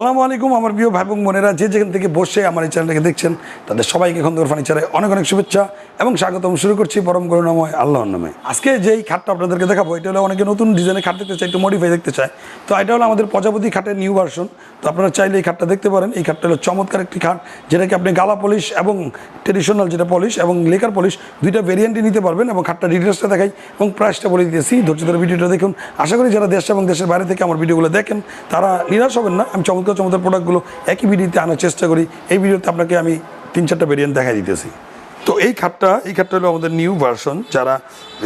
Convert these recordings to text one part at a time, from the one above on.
আসসালামু আলাইকুম, আমার প্রিয় ভাই বোন বোনেরা। যে যেখান থেকে বসে আমার এই চ্যানেলটাকে দেখছেন, তাদের সবাইকে খন্দকার ফার্নিচারে অনেক অনেক শুভেচ্ছা এবং স্বাগতম। শুরু করছি পরম করুণাময় আল্লাহর নামে। আজকে যেই খাটটা আপনাদেরকে দেখাবো, এটা হলো অনেকে নতুন ডিজাইনের খাট দেখতে চায়, একটু মডিফাই দেখতে চায়। তো এটা হলো আমাদের প্রজাপতি খাটের নিউ ভার্সন তো আপনারা চাইলে এই খাটটা দেখতে পারেন। এই খাটটা হলো চমৎকার একটি খাট যেটাকে আপনি গালা পলিশ এবং ট্রেডিশনাল যেটা পলিশ এবং লেকার পলিশ দুইটা ভেরিয়েন্টই নিতে পারবেন এবং খাটটা ডিটেলসটা দেখাই এবং প্রাইসটা বলে দিতেছি। ধৈর্য ধরে ভিডিওটা দেখুন। আশা করি যারা দেশ এবং দেশের বাইরে থেকে আমার ভিডিওগুলো দেখেন, তারা নিরাশ হবেন না। আমি চমৎকার চমৎকার প্রোডাক্টগুলো একই ভিডিওতে আনার চেষ্টা করি। এই ভিডিওতে আপনাকে আমি তিন চারটা ভেরিয়েন্ট দেখাই দিতেছি। তো এই খাটটা এই খাটটা হলো আমাদের নিউ ভার্সন যারা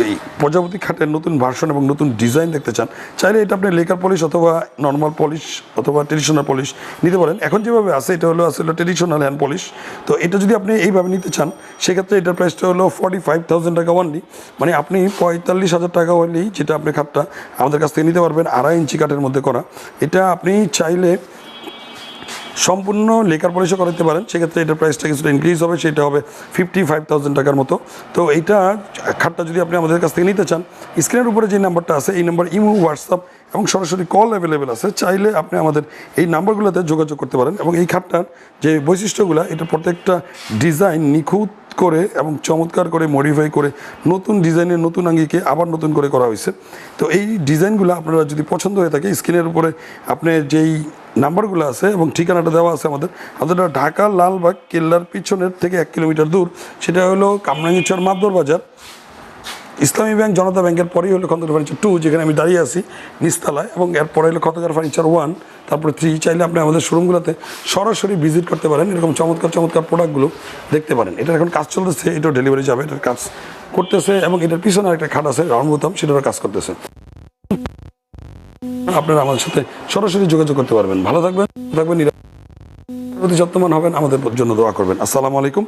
এই প্রজাপতি খাটের নতুন ভার্সন এবং নতুন ডিজাইন দেখতে চান, চাইলে এটা আপনি লেকার পলিশ অথবা নর্মাল পলিশ অথবা ট্রেডিশনাল পলিশ নিতে পারেন। এখন যেভাবে আছে, এটা হলো আসলে ট্রেডিশনাল হ্যান্ড পলিশ তো এটা যদি আপনি এইভাবে নিতে চান, সেক্ষেত্রে এটার প্রাইসটা হলো ফর্টি ফাইভ থাউজেন্ড টাকা ওয়ানলি মানে আপনি পঁয়তাল্লিশ হাজার টাকা হলেই যেটা আপনি খাটটা আমাদের কাছ থেকে নিতে পারবেন আড়াই ইঞ্চি কাঠের মধ্যে করা। এটা আপনি চাইলে সম্পূর্ণ লেকার পলিশও করাতে পারেন। সেক্ষেত্রে এটার প্রাইসটা কিছুটা ইনক্রিজ হবে, সেটা হবে ফিফটি ফাইভ টাকার মতো। তো এইটা খাটটা যদি আপনি আমাদের কাছ থেকে নিতে চান স্ক্রিনের উপরে যে নাম্বারটা আছে, এই নাম্বার ইমো হোয়াটসঅ্যাপ এবং সরাসরি কল অ্যাভেলেবেল আছে, চাইলে আপনি আমাদের এই নাম্বারগুলোতে যোগাযোগ করতে পারেন এবং এই খাটটার যে বৈশিষ্ট্যগুলো, এটা প্রত্যেকটা ডিজাইন নিখুঁত করে এবং চমৎকার করে মডিফাই করে নতুন ডিজাইনের নতুন আঙ্গিকে আবার নতুন করে করা হয়েছে। তো এই ডিজাইনগুলো আপনারা যদি পছন্দ হয়ে থাকে স্ক্রিনের উপরে আপনার যেই নাম্বারগুলো আছে এবং ঠিকানাটা দেওয়া আছে আমাদের। আমাদের ঢাকা লালবাগ কেল্লার পিছনের থেকে এক কিলোমিটার দূর। সেটা হলো কামরাঙ্গিচর মাদর বাজার। ইসলামী ব্যাংক, জনতা ব্যাংকের পরেই হলো খন্দকার ফার্নিচার টু যেখানে আমি দাঁড়িয়ে আছি, নিচতলায়। এবং এরপরে হলো খন্দকার ফার্নিচার ওয়ান তারপরে থ্রি চাইলে আপনি আমাদের শোরুমগুলোতে সরাসরি ভিজিট করতে পারেন। এরকম চমৎকার চমৎকার প্রোডাক্টগুলো দেখতে পারেন। এটার এখন কাজ চলতেছে, এটাও ডেলিভারি যাবে, এটার কাজ করতেছে এবং এটার পিছনে একটা খাট আছে, রাউন্ড বোতাম, সেটারও কাজ করতেছে। আপনারা আমাদের সাথে সরাসরি যোগাযোগ করতে পারবেন। ভালো থাকবেন থাকবেন প্রতি যত্নবান হবেন। আমাদের জন্য দোয়া করবেন। আসসালামু আলাইকুম।